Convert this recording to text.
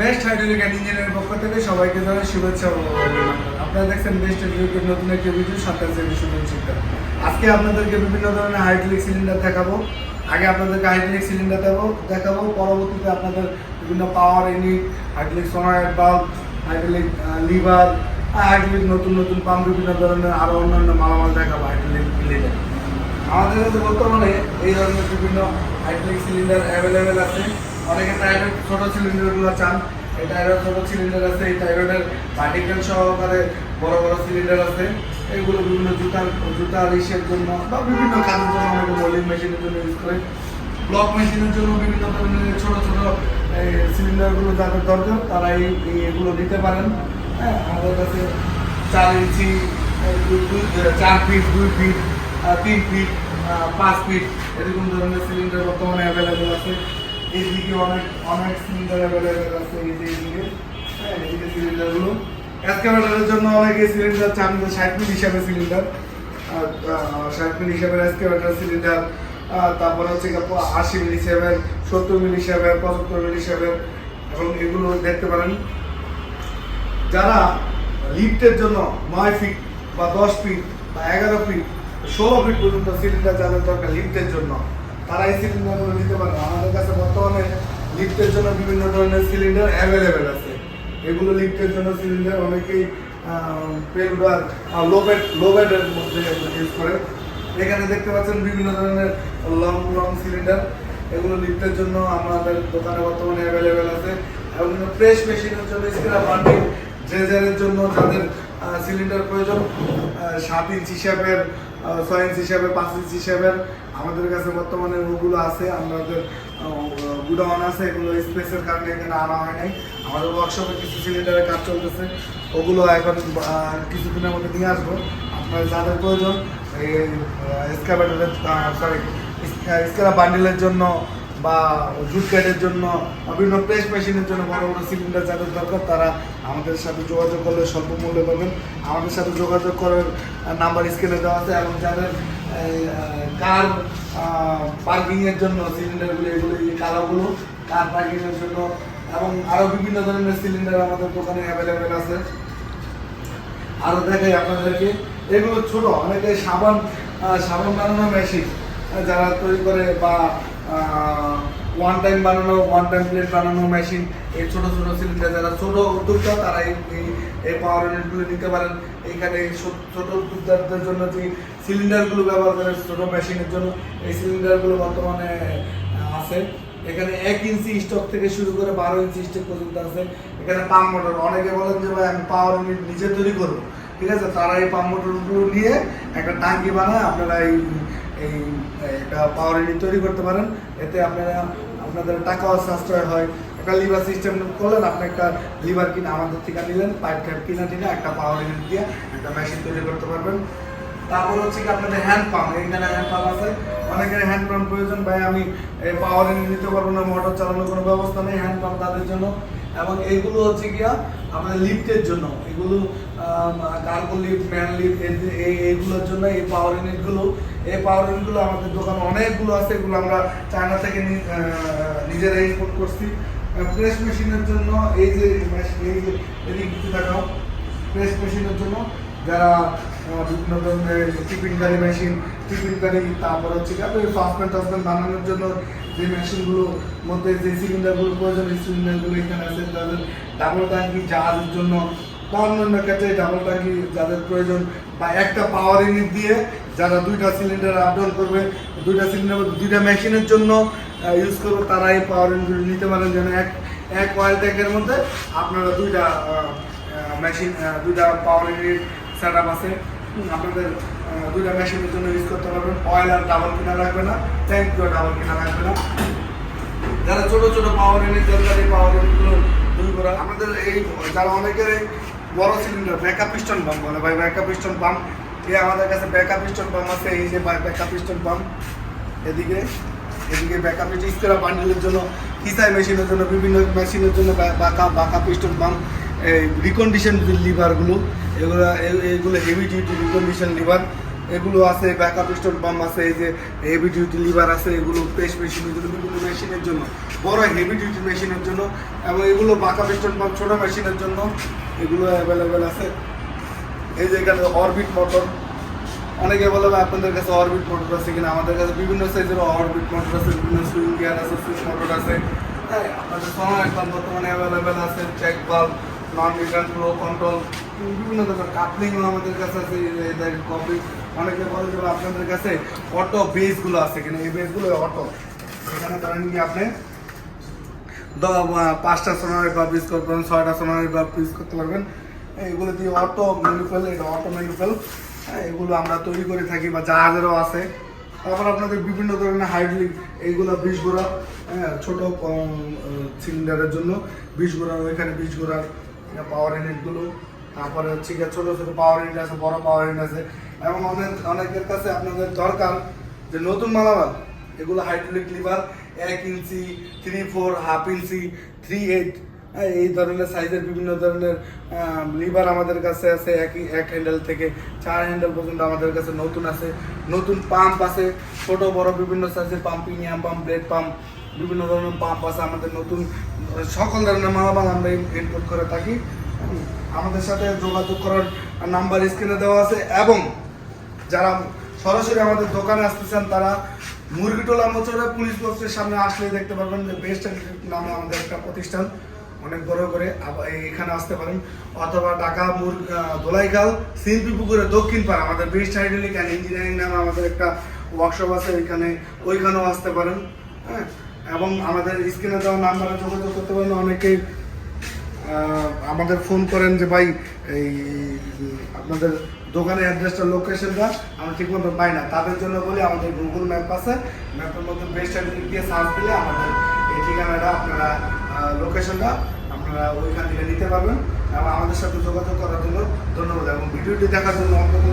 Best hydraulic ইঞ্জিনিয়ারের পক্ষ থেকে সবাইকে জানাই শুভেচ্ছা ও আপনারা দেখছেন বেস্ট হাইড্রোলিকের নতুন একটি ভিডিও সাতাশ শুনুন চিন্তা। আজকে আপনাদেরকে বিভিন্ন ধরনের হাইড্রোলিক সিলিন্ডার দেখাবো। আগে আপনাদেরকে হাইড্রোলিক সিলিন্ডার দেখাবো দেখাবো। পরবর্তীতে আপনাদের বিভিন্ন পাওয়ার ইউনিট হাইড্রোলিক সোনার বাল্ব হাইড্রোলিক লিভার হাইড্রোলিক নতুন নতুন পাম্প বিভিন্ন ধরনের আরও অন্যান্য মালামাল দেখাবো হাইড্রোলিক সিলিন্ডার আমাদের কাছে বর্তমানে এই ধরনের বিভিন্ন হাইড্রোলিক সিলিন্ডার অ্যাভেলেবেল আছে। অনেকে টাইপের ছোট সিলিন্ডারগুলো চান। এই টাইপের ছোট সিলিন্ডার আছে, এই টাইপের পার্টিকেল সহকারে বড় বড় সিলিন্ডার আছে। এগুলো বিভিন্ন জুতার জুতা রিসের জন্য বা বিভিন্ন কাজের জন্য অনেকে মোল্ডিং মেশিনের জন্য ইউজ করে। ব্লক মেশিনের জন্য বিভিন্ন ধরনের ছোট ছোট সিলিন্ডারগুলো যাদের দরকার, তারা এই এগুলো নিতে পারেন। হ্যাঁ আমাদের কাছে চার ইঞ্চি চার ফিট দুই ফিট তিন ফিট পাঁচ ফিট এরকম ধরনের সিলিন্ডার বর্তমানে অ্যাভেলেবেল আছে। এইদিকে অনেক অনেক সিলিন্ডার অ্যাভেলেবেল আছে এই যে এইদিকে হ্যাঁ এইদিকে সিলিন্ডারগুলো এসকাভেটারের জন্য অনেকে সিলিন্ডার চান যে ষাট ফিট হিসাবে সিলিন্ডার ষাট মিল হিসাবে এসকাভেটার সিলিন্ডার তারপরে হচ্ছে আশি মিল হিসাবে, সত্তর মিল হিসাবে, পঁচাত্তর মিল হিসাবে, এবং এগুলো দেখতে পারেন। যারা লিফটের জন্য নয় ফিট বা দশ ফিট বা এগারো ফিট ষোলো ফিট পর্যন্ত সিলিন্ডার যাদের দরকার লিফটের জন্য। তারা এই সিলিন্ডারগুলো নিতে পারে আমাদের কাছে বর্তমানে লিফটের জন্য বিভিন্ন ধরনের সিলিন্ডার অ্যাভেলেবেল আছে। এগুলো লিফটের জন্য সিলিন্ডার অনেকেই পেলুডার লোবেড লোবেডের মধ্যে ইউজ করে। এখানে দেখতে পাচ্ছেন বিভিন্ন ধরনের লং লং সিলিন্ডার এগুলো লিফটের জন্য আমাদের দোকানে বর্তমানে অ্যাভেলেবেল আছে। এবং প্রেস মেশিনের জন্য স্ক্রাব বান্ডিল ড্রেজারের জন্য যাদের সিলিন্ডার প্রয়োজন সাত ইঞ্চ আহ, ইঞ্চ হিসাবে পাঁচ হিসাবে আমাদের কাছে বর্তমানে ওগুলো আছে, আমাদের গুডাউন আছে, এগুলো স্পেসের কারণে এখানে আনা হয় নাই। আমাদের ওয়ার্কশপে কিছু সিলিন্ডারের কাজ চলতেছে, ওগুলো এখন কিছুদিনের মধ্যে নিয়ে আসব। আপনার যাদের প্রয়োজন, এই স্ক্যাবেটারের সরি স্কেলা বান্ডিলের জন্য বা জুট ক্যাটের জন্য বিভিন্ন প্রেস মেশিনের জন্য বড় বড় সিলিন্ডার যাদের দরকার, তারা আমাদের সাথে যোগাযোগ করলে স্বল্প মূল্যে পাবেন। আমাদের সাথে যোগাযোগ করার নাম্বার স্ক্রিনে দেওয়া আছে এবং যাদের কার পার্কিংয়ের জন্য সিলিন্ডারগুলো এগুলো, এই কালারগুলো কার পার্কিংয়ের জন্য এবং আরও বিভিন্ন ধরনের সিলিন্ডার আমাদের দোকানে অ্যাভেলেবেল আছে। আরও দেখাই আপনাদেরকে, এগুলো ছোট, অনেকে সাবান সাবান বানানোর মেশিন যারা তৈরি করে বা ওয়ান টাইম বানানো ওয়ান টাইম প্লেট বানানো মেশিন এই ছোট ছোট সিলিন্ডার যারা ছোট উদ্যোক্তা তারা এই, এই- পাওয়ার ইউনিটগুলো নিতে পারেন। ছো- ছোট উদ্যোক্তাদের জন্য যে সিলিন্ডারগুলো ব্যবহার করে ছোট মেশিনের জন্য, এই সিলিন্ডারগুলো বর্তমানে আছে। এখানে এক ইঞ্চি স্টক থেকে শুরু করে বারো ইঞ্চি স্টক পর্যন্ত আছে। এখানে পাম্প মোটর অনেকে বলেন যে, ভাই, আমি পাওয়ার ইউনিট নিজে তৈরি করব। ঠিক আছে? তারা এই পাম্প মোটরগুলো নিয়ে একটা টাঙ্কি বানায়, আপনারা এই এই একটা পাওয়ার ইউনিট তৈরি করতে পারেন। এতে আপনারা আপনাদের টাকাও সাশ্রয় হয়। একটা লিভার সিস্টেম করলেন, আপনি একটা লিভার কিনে আমাদের থেকে নিলেন, পাইপ ট্যাপ কিনে টিনে একটা পাওয়ার ইউনিট দিয়ে একটা মেশিন তৈরি করতে পারবেন। তারপর হচ্ছে কি আপনাদের হ্যান্ড পাম্প এখানে হ্যান্ড পাম্প আছে। অনেকের হ্যান্ড পাম্প প্রয়োজন, ভাই, আমি পাওয়ার নিতে পারব না মোটর চালানোর কোনো ব্যবস্থা নেই হ্যান্ড পাম্প তাদের জন্য। এবং এইগুলো হচ্ছে গিয়া আমাদের লিফটের জন্য। এগুলো কার্গো লিফট ম্যান লিফট এই এইগুলোর জন্য এই পাওয়ার ইউনিটগুলো এই পাওয়ার ইউনিটগুলো আমাদের দোকানে অনেকগুলো আছে, এগুলো আমরা চায়না থেকে নিজেরাই ইম্পোর্ট করছি। প্রেস মেশিনের জন্য এই যে এই যে এদিক দিতে দেখাও প্রেস মেশিনের জন্য যারা বিভিন্ন ধরনের টিফিন গাড়ি মেশিন টিফিন গাড়ি তারপর হচ্ছে আপনি ফাস্টম্যান টাসম্যান বানানোর জন্য যে মেশিনগুলোর মধ্যে যে সিলিন্ডারগুলো প্রয়োজন, এই সিলিন্ডারগুলো এখানে আছে। যাদের ডাবল ট্যাঙ্কি জাহাজের জন্য বা অন্যান্য ক্ষেত্রে ডাবল ট্যাঙ্কি যাদের প্রয়োজন, বা একটা পাওয়ার ইউনিট দিয়ে যারা দুইটা সিলিন্ডার আপ ডাউন করবে, দুইটা সিলিন্ডার দুইটা মেশিনের জন্য ইউজ করবে, তারা এই পাওয়ার ইউনিট নিতে পারেন যেন এক এক অয়েল ট্যাঙ্কের মধ্যে আপনারা দুইটা মেশিন দুইটা পাওয়ার ইউনিট সেট আপ আছে। আপনাদের দুইটা মেশিনের জন্য ইউজ করতে পারবেন। অয়েল আর ডাবল কিনা লাগবে না ট্যাঙ্কিও ডাবল কিনা লাগবে না। যারা ছোট ছোট পাওয়ার ইউনিট দরকার পাওয়ার ইউনিটগুলো তৈরি করা। আমাদের এই, যারা অনেকের বড় সিলিন্ডার ব্যাকআপ পিস্টন পাম্প বলে। ভাই ব্যাকআপ পিস্টন পাম্প এই আমাদের কাছে ব্যাকআপ পিস্টন পাম্প আছে, এই যে ব্যাকআপ পিস্টন পাম্প এদিকে এদিকে ব্যাকআপ স্কেরা বান্ডেলের জন্য, কিসাই মেশিনের জন্য, বিভিন্ন মেশিনের জন্য বাঁকা বাঁকা পিস্টন পাম্প এই রিকন্ডিশন লিভারগুলো এগুলো এগুলো হেভি ডিউটি রিকন্ডিশন লিভার এগুলো আছে ব্যাকআপ স্টোন পাম্প আছে, এই যে হেভি ডিউটি লিভার আছে, এগুলো পেস্ট মেশিনের জন্য, বিভিন্ন মেশিনের জন্য। বড় হেভি ডিউটি মেশিনের জন্য, এবং এগুলো বাঁকা স্টোন পাম্প ছোটো মেশিনের জন্য এগুলো অ্যাভেলেবেল আছে। এই যে এখানে অরবিট মোটর অনেকে বলে আপনাদের কাছে অরবিট মোটর আছে কিনা? আমাদের কাছে বিভিন্ন সাইজের অরবিট মোটর আছে, বিভিন্ন সুইং গিয়ার আছে সুইচ মোটর আছে। হ্যাঁ আপনাদের সোনা একদম বর্তমানে অ্যাভেলেবেল আছে চেক নন রিটার্ন বিভিন্ন ধরনের কাপলিংও আমাদের কাছে আছে কপি অনেকে বলে যে আপনাদের কাছে অটো বেসগুলো আছে কিনা? এই বেসগুলো অটো এখানে ধরেন কি আপনি পাঁচটা সোনারের বা পিস করতে পারবেন, ছয়টা সোনারের বা পিস করতে পারবেন। এগুলো দিয়ে অটো ম্যানুফেল এটা অটো ম্যানুফেল এগুলো আমরা তৈরি করে থাকি বা জাহাজেরও আছে। তারপর আপনাদের বিভিন্ন ধরনের হাইড্রিক এইগুলো বিশ গোড়া হ্যাঁ ছোটো সিলিন্ডারের জন্য বিশ গোড়ার ওইখানে বিশ গোড়ার পাওয়ার ইউনিটগুলো তারপরে হচ্ছে গিয়ে ছোটো ছোটো পাওয়ার ইউনিট আছে, বড় পাওয়ার ইউনিট আছে। এবং অনেক, অনেকের কাছে আপনাদের দরকার যে নতুন মালামাল, এগুলো হাইড্রোলিক লিভার এক inch three four half inch three eight এই ধরনের সাইজের বিভিন্ন ধরনের লিভার আমাদের কাছে আছে একই এক হ্যান্ডেল থেকে চার হ্যান্ডেল পর্যন্ত আমাদের কাছে নতুন আছে। নতুন পাম্প আছে, ছোট, বড় বিভিন্ন সাইজের pump premium pump blade pump বিভিন্ন ধরনের পাম্প আছে আমাদের নতুন। সকল ধরনের মালামাল আমরা ইনপুট করে থাকি। আমাদের সাথে যোগাযোগ করার নাম্বার স্ক্রিনে দেওয়া আছে এবং যারা সরাসরি আমাদের দোকানে আসতেছেন তারা মুরগিটোলা মোচরে পুলিশ বক্সের সামনে আসলে দেখতে পারবেন যে বেস্ট নামে আমাদের একটা প্রতিষ্ঠান, অনেক বড় করে। এখানে আসতে পারেন। অথবা ঢাকা মুরগ দোলাইখাল সিম্পি পুকুরে দক্ষিণ পাড়া, আমাদের বেস্ট হাইড্রোলিক অ্যান্ড ইঞ্জিনিয়ারিং নামে আমাদের একটা ওয়ার্কশপ আছে ওইখানে ওইখানেও আসতে পারেন হ্যাঁ? এবং আমাদের স্ক্রিনে দেওয়া নাম্বারে যোগাযোগ করতে পারেন। অনেকেই আমাদের ফোন করেন যে, ভাই এই আপনাদের দোকানের অ্যাড্রেসটা লোকেশনটা আমরা ঠিক মতো পাই না। তাদের জন্য বলি আমাদের গুগল ম্যাপ আছে। ম্যাপের মধ্যে বেস্ট টাইম দিয়ে সার্চ দিলে আমাদের এই ঠিকানাটা আপনারা লোকেশনটা আপনারা ওইখান থেকে নিতে পারবেন। এবং আমাদের সাথে যোগাযোগ করার জন্য ধন্যবাদ। এবং ভিডিওটি দেখার জন্য অন্তত